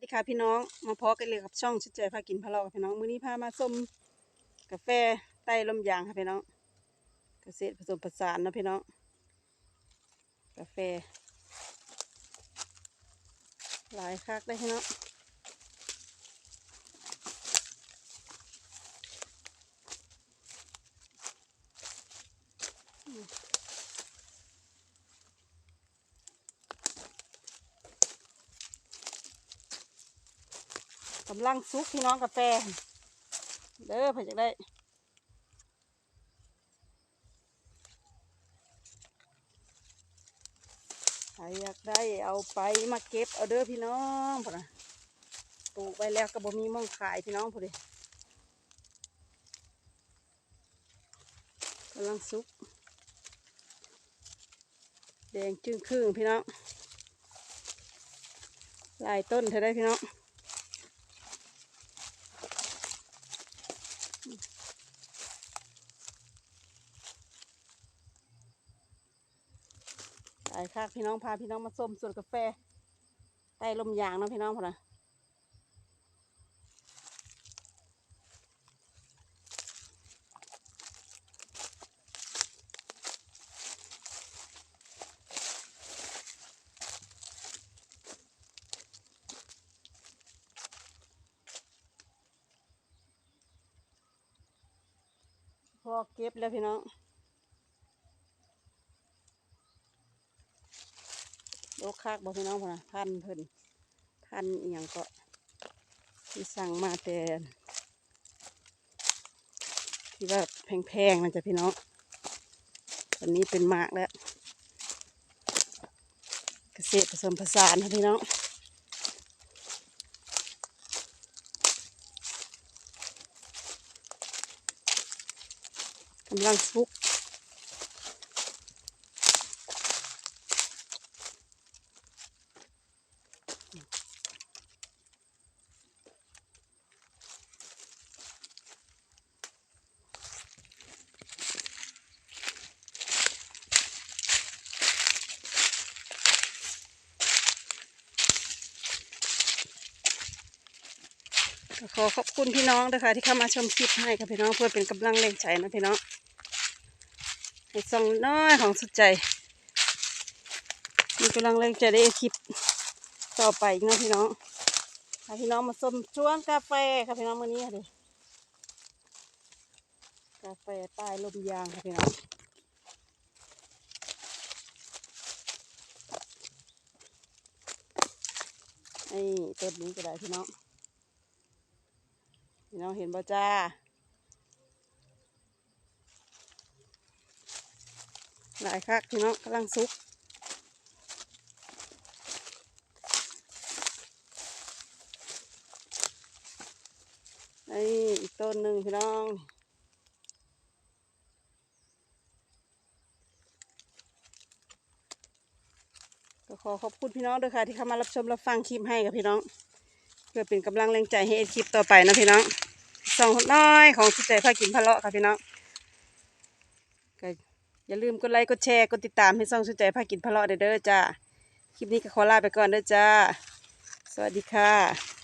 สดีค่ะพี่น้องมาพอกันเลยกับช่องชุดใจพากินพะเลาะกับพี่น้องมื้อนี้พามาส้มกาแฟใต้ลมยางค่ะพี่น้องเกษตรผสมผสานนะพี่น้อง กาแฟ หลายคักได้พี่น้อง กำลังซุกพี่น้องกาแฟ เด้อเพื่อจะได้ใครอยากได้เอาไปมาเก็บเอาเด้อพี่น้องพุ่นนะปลูกไปแล้วก็บ่มีหมองขายพี่น้องพุ่นเดกำลังซุก แดงจึงครึ่งพี่น้องลายต้นเธอได้พี่น้อง หลายคักพี่น้องพาพี่น้องมาส้มสวนกาแฟใต้ลมยางเนาะพี่น้องพอนะ อเก็บแล้วพี่น้องโลคากบอกพี่น้องพนนะพันเพิ่นพันอหย่างก็ที่สั่งมาแต่ที่ว่าแพงๆนะจ๊ะพี่น้องตอนนี้เป็นมากแล้ว เกษตรผสมผสานนะพี่น้อง กำลังฟุกก็ขอขอบคุณพี่น้องนะคะที่เข้ามาชมคลิปให้กับพี่น้องเพื่อเป็นกำลังแรงใจนะพี่น้อง ให้ส่องน้อยของสุดใจ มีกำลังแรงใจได้คลิปต่อไปนะพี่น้องพาพี่น้องมาชมชวนกาแฟค่ะพี่น้องมื้อนี้ค่ะดิกาแฟใต้ลมยางค่ะพี่น้องนี่ต้นนี้ก็ได้พี่น้อง พี่น้องเห็นบ่จ้า หลายคักพี่น้องกำลังซุกนี่อีกต้นหนึ่งพี่น้องก็ขอขอบคุณพี่น้องด้วยค่ะที่เข้ามารับชมรับฟังคลิปให้กับพี่น้อง เพื่อเป็นกำลังแรงใจให้คลิปต่อไปนะพี่น้องสองคนน้อยของสุดใจพากินพะเลาะค่ะพี่น้อง อย่าลืมกดไลค์กดแชร์กดติดตามให้ซ่องสุใจพากินพะเลาะเด้อจ้าคลิปนี้ก็ขอลาไปก่อนเด้อจ้า สวัสดีค่ะ